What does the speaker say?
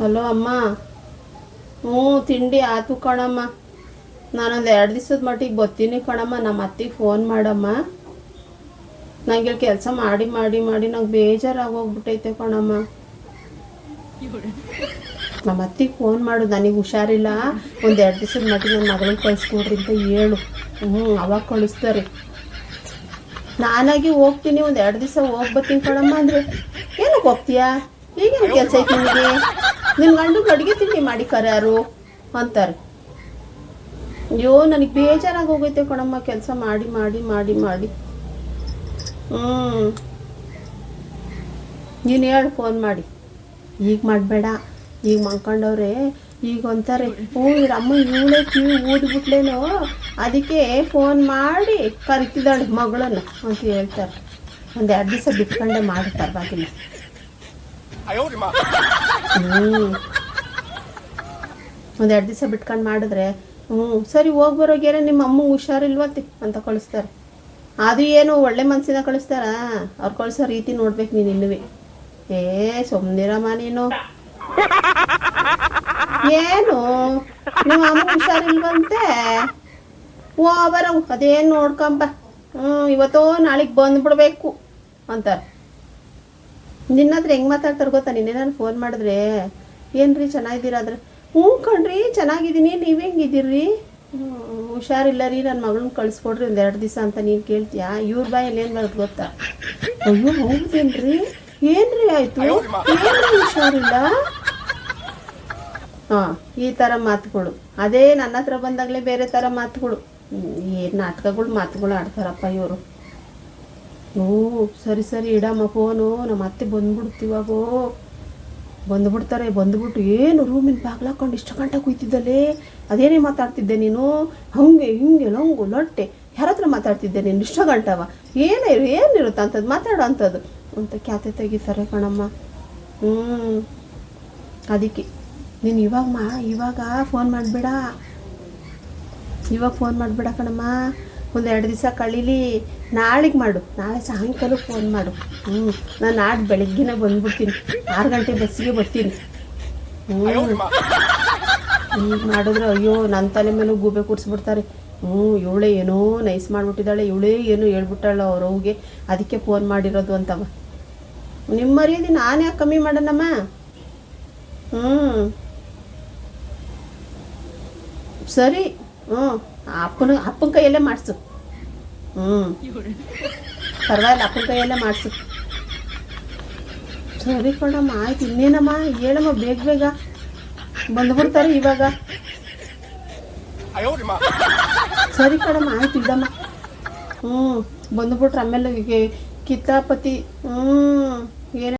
Hello ಅಮ್ಮ. ಹ್ಞೂ, ತಿಂಡಿ ಆತು ಕಣಮ್ಮ. ನಾನೊಂದು ಎರಡು ದಿವಸದ ಮಟ್ಟಿಗೆ ಬರ್ತೀನಿ ಕಣಮ್ಮ. ನಮ್ಮ ಅತ್ತಿಗೆ ಫೋನ್ ಮಾಡಮ್ಮ. ನಂಗೆ ಕೆಲಸ ಮಾಡಿ ಮಾಡಿ ಮಾಡಿ ನಂಗೆ ಬೇಜಾರಾಗೋಗ್ಬಿಟ್ಟೈತೆ ಕಣಮ್ಮ. ನಮ್ಮ ಅತ್ತಿಗೆ ಫೋನ್ ಮಾಡು, ನನಗೆ ಹುಷಾರಿಲ್ಲ. ಒಂದು ಎರಡು ದಿವಸದ ಮಟ್ಟಿಗೆ ನನ್ನ ಮಗಳಿಗೆ ಕಳಿಸ್ಕೊಡ್ರಿ ಅಂತ ಹೇಳು. ಹ್ಞೂ, ಅವಾಗ ಕಳಿಸ್ತಾರೆ. ನಾನಾಗಿ ಹೋಗ್ತೀನಿ, ಒಂದು ಎರಡು ದಿವಸ ಹೋಗಿ ಬರ್ತೀನಿ ಕಣಮ್ಮ ಅಂದರೆ. ಏನಕ್ಕೆ ಹೋಗ್ತೀಯಾ? ಈಗೇನು ಕೆಲಸ ಐತೆ ನಿನಗೆ ನಿನ್ ಗಂಡು ಅಡುಗೆ ತಿಂಡಿ ಮಾಡಿ ಕರ್ಯಾರು? ಅಂತಾರೆ. ಅಯ್ಯೋ, ನನಗೆ ಬೇಜಾರಾಗಿ ಹೋಗೈತೆ ಕಣಮ್ಮ, ಕೆಲಸ ಮಾಡಿ ಮಾಡಿ ಮಾಡಿ ಮಾಡಿ. ಹ್ಞೂ ನೀನು ಹೇಳು ಫೋನ್ ಮಾಡಿ. ಈಗ ಮಾಡಬೇಡ. ಈಗ ಮಾಡ್ಕೊಂಡವ್ರೆ ಈಗ ಅಂತಾರೆ. ಹ್ಞೂ, ಇವ್ರ ಅಮ್ಮ ಇವಳೇ ಕಿವಿ ಊದ್ಬಿಟ್ಲೇನೋ, ಅದಕ್ಕೆ ಫೋನ್ ಮಾಡಿ ಕರಿತಿದ್ದಾಳೆ ಮಗಳನ್ನು ಅಂತ ಹೇಳ್ತಾರೆ. ಒಂದು ಎರಡು ದಿವಸ ಬಿಟ್ಕೊಂಡೆ ಮಾಡಿ ಪರವಾಗಿಲ್ಲ ಒಂದು ಎರಡು ದಿವಸ ಬಿಟ್ಕೊಂಡು ಮಾಡಿದ್ರೆ ಹ್ಞೂ ಸರಿ ಹೋಗಿ ಬರೋಗ್ಯಾರೆ ನಿಮ್ಮ ಅಮ್ಮ ಹುಷಾರಿಲ್ವತ್ತಿ ಅಂತ ಕಳಿಸ್ತಾರೆ. ಅದು ಏನು ಒಳ್ಳೆ ಮನಸ್ಸಿನ ಕಳಿಸ್ತಾರ? ಅವ್ರು ಕಳಿಸೋ ರೀತಿ ನೋಡ್ಬೇಕು ನೀನು ಇನ್ನುವೆ ಏ ಸುಮ್ಮನಿರಮ್ಮ ನೀನು. ಏನು? ನಿಮ್ಮ ಅಮ್ಮ ಹುಷಾರಿಲ್ವಂತೆ? ಓ, ಬರ, ಅದೇನು ನೋಡ್ಕೊಂಬ. ಹ್ಞೂ ಇವತ್ತೋ ನಾಳೆಗೆ ಬಂದ್ಬಿಡ್ಬೇಕು ಅಂತಾರೆ. ನಿನ್ನ ಹೆಂಗ್ ಹೆಂಗೆ ಮಾತಾಡ್ತಾರೆ ಗೊತ್ತಾ? ನಾನು ಫೋನ್ ಮಾಡಿದ್ರೆ ಏನ್ರಿ ಚೆನ್ನಾಗಿದ್ದೀರಾ? ಅದ್ರ ಹ್ಞೂ ಕಣ್ರಿ ಚೆನ್ನಾಗಿದ್ದೀನಿ. ನೀವು ಹೆಂಗಿದ್ದೀರಿ? ಹುಷಾರಿಲ್ಲ ರೀ ನನ್ನ ಮಗಳನ್ನ ಕಳಿಸ್ಕೊಡ್ರಿ ಒಂದು ಎರಡು ದಿವಸ ಅಂತ ನೀನು ಕೇಳ್ತೀಯಾ? ಇವ್ರ ಬಾಯಲ್ಲಿ ಏನು ಬರೋದು ಗೊತ್ತಾ? ಅಯ್ಯೋ ಹೌದೇನ್ರಿ? ಏನ್ರಿ ಆಯಿತು? ಏನ್ರಿ ಹುಷಾರಿಲ್ಲ? ಹಾಂ ಈ ಥರ ಮಾತುಗಳು. ಅದೇ ನನ್ನ ಹತ್ರ ಬಂದಾಗಲೇ ಬೇರೆ ಥರ ಮಾತುಗಳು. ಏನು ನಾಟಕಗಳು ಮಾತುಗಳು ಆಡ್ತಾರಪ್ಪ ಇವರು. ಹ್ಞೂ ಸರಿ ಸರಿ, ಇಡಮ್ಮ ಫೋನು ನಮ್ಮ ಅತ್ತೆ ಬಂದ್ಬಿಡ್ತೀವಾಗೋ ಬಂದ್ಬಿಡ್ತಾರೆ, ಬಂದ್ಬಿಟ್ಟು ಏನು ರೂಮಿನ ಬಾಗ್ಲು ಹಾಕೊಂಡು ಇಷ್ಟು ಗಂಟೆ ಕುಯ್ತಿದ್ದಲ್ಲೇ ಅದೇನೇ ಮಾತಾಡ್ತಿದ್ದೆ ನೀನು? ಹಂಗೆ, ಹಿಂಗೆ, ಲಂಗು, ಲೊಟ್ಟೆ. ಯಾರ ಹತ್ರ ಮಾತಾಡ್ತಿದ್ದೆ ನೀನು? ಇಷ್ಟು ಗಂಟವ? ಏನೇ ಏನಿರುತ್ತೆ ಅಂಥದ್ದು ಮಾತಾಡೋ ಅಂಥದ್ದು ಅಂತ ಖ್ಯಾತೆ ತೆಗಿತಾರೆ ಕಣಮ್ಮ. ಹ್ಞೂ ಅದಕ್ಕೆ, ನೀನು ಇವಾಗ ಮಾ ಇವಾಗ ಫೋನ್ ಮಾಡಬೇಡ. ಇವಾಗ ಫೋನ್ ಮಾಡಬೇಡ ಕಣಮ್ಮ. ಒಂದೆರಡು ದಿವಸ ಕಳೀಲಿ ನಾಳೆಗೆ ಮಾಡು. ನಾಳೆ ಸಾಯಂಕಾಲ ಫೋನ್ ಮಾಡು. ಹ್ಞೂ ನಾನು ನಾಳೆ ಬೆಳಗ್ಗೆನೇ ಬಂದ್ಬಿಡ್ತೀನಿ. ಆರು ಗಂಟೆ ಬಸ್ಸಿಗೆ ಬರ್ತೀನಿ. ಹ್ಞೂ ಹ್ಞೂ ಮಾಡಿದ್ರೆ ಅಯ್ಯೋ ನನ್ನ ತಲೆ ಮೇಲೂ ಗೂಬೆ ಕೂಡಿಸ್ಬಿಡ್ತಾರೆ ಹ್ಞೂ ಇವಳೆ ಏನೋ ನೈಸ್ ಮಾಡಿಬಿಟ್ಟಿದ್ದಾಳೆ ಇವಳೇ ಏನೋ ಹೇಳ್ಬಿಟ್ಟಾಳ ಅವ್ರವ್ಗೆ ಅದಕ್ಕೆ ಫೋನ್ ಮಾಡಿರೋದು ಅಂತವ. ನಿಮ್ಮ ಮರ್ಯಾದೆ ನಾನು ಯಾಕೆ ಕಮ್ಮಿ ಮಾಡೋಣಮ್ಮ? ಹ್ಞೂ ಸರಿ. ಹ್ಞೂ ಅಪ್ಪನ ಅಪ್ಪನ ಕೈಯಲ್ಲೇ ಮಾಡಿಸು. ಹ್ಞೂ ಪರವಾಗಿಲ್ಲ ಅಪ್ಪನ ಕೈಯಲ್ಲೇ ಮಾಡಿಸು. ಸರಿ ಕಣಮ್ಮ ಆಯ್ತು ಇನ್ನೇನಮ್ಮ? ಹೇಳಮ್ಮ ಬೇಗ ಬೇಗ ಬಂದ್ಬಿಡ್ತಾರೆ ಇವಾಗ. ಸರಿ ಕಣಮ್ಮ ಆಯ್ತು ಇಡಮ್ಮ. ಹ್ಞೂ ಬಂದ್ಬಿಟ್ರೆ ಆಮೇಲೆ ಕಿತ್ತಾಪತಿ. ಹ್ಞೂ ಏನ